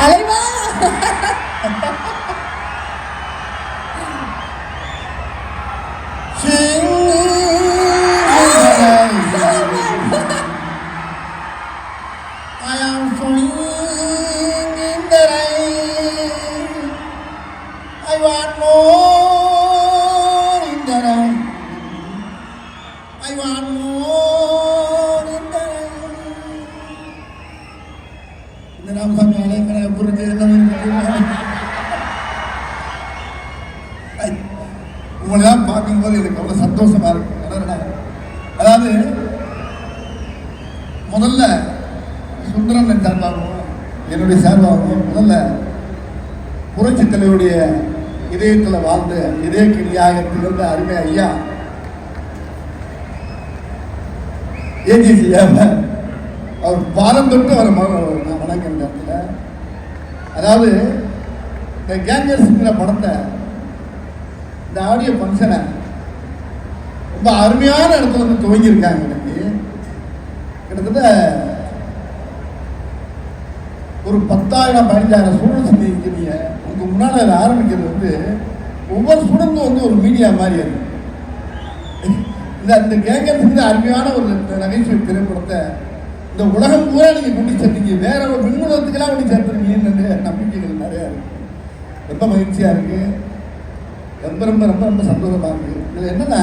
อะไรบ้างทิ้งให้ไง I am flying in the rain I want more. Ramasamy அலைங்கிற புரிஞ்சு என்ன உங்களெல்லாம் பார்க்கும்போது எனக்கு அவ்வளோ சந்தோஷமா இருக்கும் அதாவது முதல்ல சுந்தரன் சார்பாகவும் என்னுடைய சார்பாகவும் முதல்ல புரட்சி தலைவருடைய இதயத்தில் வாழ்ந்த இதய கிளியாக திகழ்ந்த அருமை ஐயா ஏஜிசி அவர் பாரம் தொட்டு அவர் நான் வணங்குற இந்த இடத்துல அதாவது இந்த கேங்கர்ஸுங்கிற படத்தை இந்த ஆடியோ ஃபங்க்ஷனை ரொம்ப அருமையான இடத்துல வந்து துவங்கியிருக்காங்க எனக்கு. கிட்டத்தட்ட ஒரு பத்தாயிரம் பதினஞ்சாயிரம் ஸ்டூடெண்ட்ஸ் நீங்கள் உங்கள் முன்னால் அதை ஆரம்பிக்கிறது வந்து ஒவ்வொரு ஸ்டூடெண்ட்டும் வந்து ஒரு மீடியா மாதிரி அது. இந்த அந்த கேங்கர்ஸ் வந்து அருமையான ஒரு நகைச்சுவை திரைப்படத்தை இந்த உலகம் பூரா நீங்க கொண்டு சேர்த்தீங்க வேற ஒரு விண்ணுலகத்துக்கெல்லாம் கொண்டு சேர்த்துருக்கீங்கன்னு நம்பிக்கைகள் நிறையா இருக்கு. ரொம்ப மகிழ்ச்சியா இருக்கு. ரொம்ப ரொம்ப ரொம்ப ரொம்ப சந்தோஷமா இருக்கு. இதுல என்னன்னா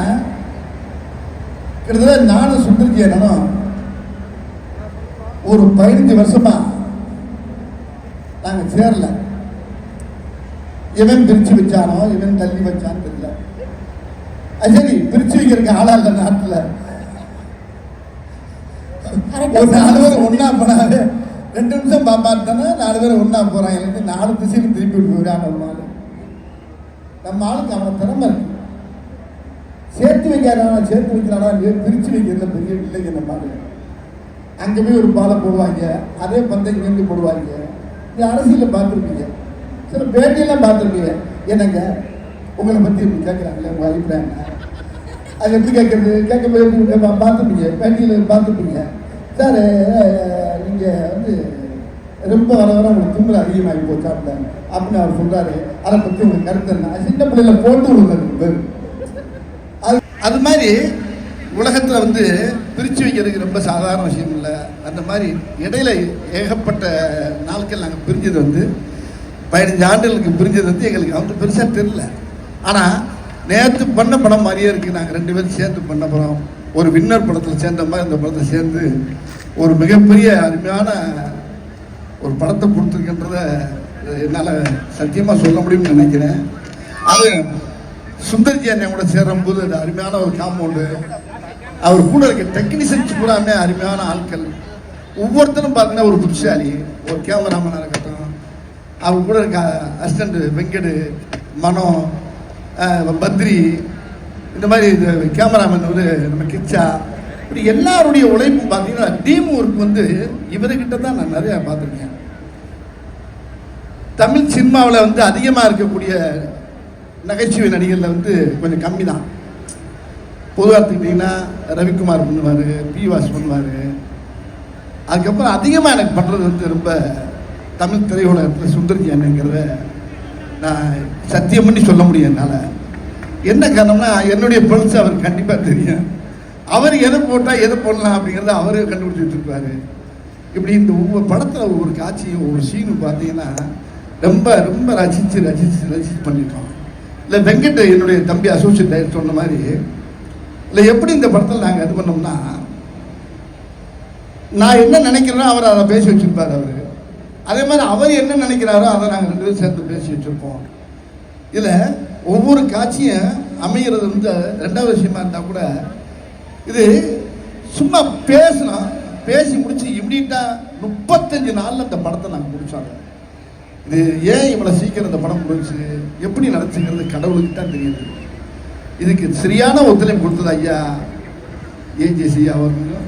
கிட்டத்தட்ட நானும் சுந்தர்ஜி என்னனும் ஒரு பதினஞ்சு வருஷமா நாங்கள் சேரல. இவன் பிரித்து வச்சானோ இவன் தள்ளி வச்சான்னு தெரியல. சரி பிரிச்சு வைக்கிறதுக்கு ஆளா இல்லை நாட்டில். ஒரு நாலு பேர் ஒண்ணா போனாவே ரெண்டு நிமிஷம் பாப்பாத்தானே நாலு பேர் ஒண்ணா போறாங்க. எனக்கு நாலு திசையில் திருப்பி விட்டு போயிடான் நம்ம ஆளு நம்ம ஆளுக்கு அவன திறமை இருக்கு. சேர்த்து வைக்காதானா சேர்த்து வைக்கிறானா? இல்லையோ பிரிச்சு வைக்கிறதுல பெரிய இல்லைங்க நம்ம ஆளு அங்க போய் ஒரு பாலை போடுவாங்க. அதே பந்தை இங்கேருந்து போடுவாங்க. இது அரசியலில் பார்த்துருப்பீங்க. சில பேட்டியெல்லாம் பார்த்துருப்பீங்க. என்னங்க? உங்களை பற்றி இப்படி கேட்குறாங்களே உங்கள் அபிப்பிராயம்? அது எப்படி கேட்கறது கேட்கும்போது பார்த்துப்பீங்க பேட்டியில் பார்த்துப்பீங்க சார் நீங்கள் வந்து ரொம்ப வர வர உங்களுக்கு தும்பல் அதிகமாகி போச்சாப்ல அப்படின்னு அவர் சொல்கிறாரு அதை பற்றி உங்களுக்கு கருத்து என்ன? சின்ன பிள்ளைல போட்டு விடுறது பேர் அது அது மாதிரி உலகத்தில் வந்து பிரித்து வைக்கிறதுக்கு ரொம்ப சாதாரண விஷயம் இல்லை. அந்த மாதிரி இடையில ஏகப்பட்ட நாட்கள் நாங்கள் பிரிஞ்சது வந்து பதினஞ்சு ஆண்டுகளுக்கு பிரிஞ்சது வந்து எங்களுக்கு வந்து பெருசாக தெரில ஆனால் நேற்று பண்ண படம் மாதிரியே இருக்குது நாங்கள் ரெண்டு பேரும் சேர்ந்து பண்ண படம். ஒரு வின்னர் படத்தில் சேர்ந்த மாதிரி இந்த படத்தை சேர்ந்து ஒரு மிகப்பெரிய அருமையான ஒரு படத்தை கொடுத்துருக்கின்றத என்னால் சத்தியமாக சொல்ல முடியும்னு நினைக்கிறேன். அது சுந்தர்ஜி அண்ணன் கூட சேரும்போது அது அருமையான ஒரு காம்பவுண்டு அவர் கூட இருக்க டெக்னீஷியன்ஸ் கூடாமே அருமையான ஆட்கள். ஒவ்வொருத்தரும் பார்த்தீங்கன்னா ஒரு புட்சாலி ஒரு கேமராமனாக இருக்கட்டும் அவர் கூட இருக்க அசிஸ்டண்ட் வெங்கடு மனோ பத்ரி இந்த மாதிரி இது கேமராமேன் ஒரு நம்ம கிச்சா இப்படி எல்லாருடைய உழைப்பும் பார்த்தீங்கன்னா டீம் ஒர்க் வந்து இவர்கிட்ட தான் நான் நிறையா பார்த்துருக்கேன். தமிழ் சினிமாவில் வந்து அதிகமாக இருக்கக்கூடிய நகைச்சுவை நடிகரில் வந்து கொஞ்சம் கம்மி தான். பொதுவாக எடுத்துக்கிட்டிங்கன்னா ரவிக்குமார் பண்ணுவார் பி வாஸ் பண்ணுவார். அதுக்கப்புறம் அதிகமாக எனக்கு பண்ணுறது வந்து ரொம்ப தமிழ் திரையுலகத்தில் சுந்தர்ஜி அண்ணங்கிறத நான் சத்தியம் பண்ணி சொல்ல முடியும் என்னால். என்ன காரணம்னா என்னுடைய பல்ஸ் அவருக்கு கண்டிப்பாக தெரியும். அவர் எதை போட்டால் எதை போடலாம் அப்படிங்கிறத அவரே கண்டுபிடிச்சி வச்சுருப்பாரு. இப்படி இந்த ஒவ்வொரு படத்தில் ஒவ்வொரு காட்சியும் ஒவ்வொரு சீனும் பார்த்தீங்கன்னா ரொம்ப ரொம்ப ரசித்து ரசித்து ரசித்து பண்ணிட்டோம். இல்லை வெங்கட் என்னுடைய தம்பி அசோசியேட் டைரக்டர் சொன்ன மாதிரி இல்லை எப்படி இந்த படத்தில் நாங்கள் இது பண்ணோம்னா நான் என்ன நினைக்கிறேனோ அவர் அதை பேசி வச்சுருப்பார் அவர். அதே மாதிரி அவர் என்ன நினைக்கிறாரோ அதை நாங்கள் ரெண்டு பேரும் சேர்த்து பேசி வச்சுருப்போம். இதில் ஒவ்வொரு காட்சியும் அமைகிறது வந்து ரெண்டாவது விஷயமா இருந்தால் கூட இது சும்மா பேசினா பேசி முடிச்சு இம்மிடியா முப்பத்தஞ்சு நாளில் இந்த படத்தை நாங்கள் முடிச்சாங்க. இது ஏன் இவ்வளோ சீக்கிரம் இந்த படம் முடிச்சு எப்படி நடச்சுங்கிறது கடவுளுக்கு தான் தெரியுது. இதுக்கு சரியான ஒத்துழைப்பு கொடுத்தது ஐயா ஏஜேசி அவர்களும்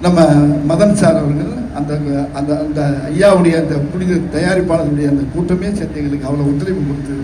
நம்ம மதன் சார் அவர்கள் அந்த அந்த அந்த ஐயாவுடைய அந்த புனித தயாரிப்பாளருடைய அந்த கூட்டமே சேர்த்து எங்களுக்கு அவ்வளோ ஒத்துழைப்பு கொடுத்து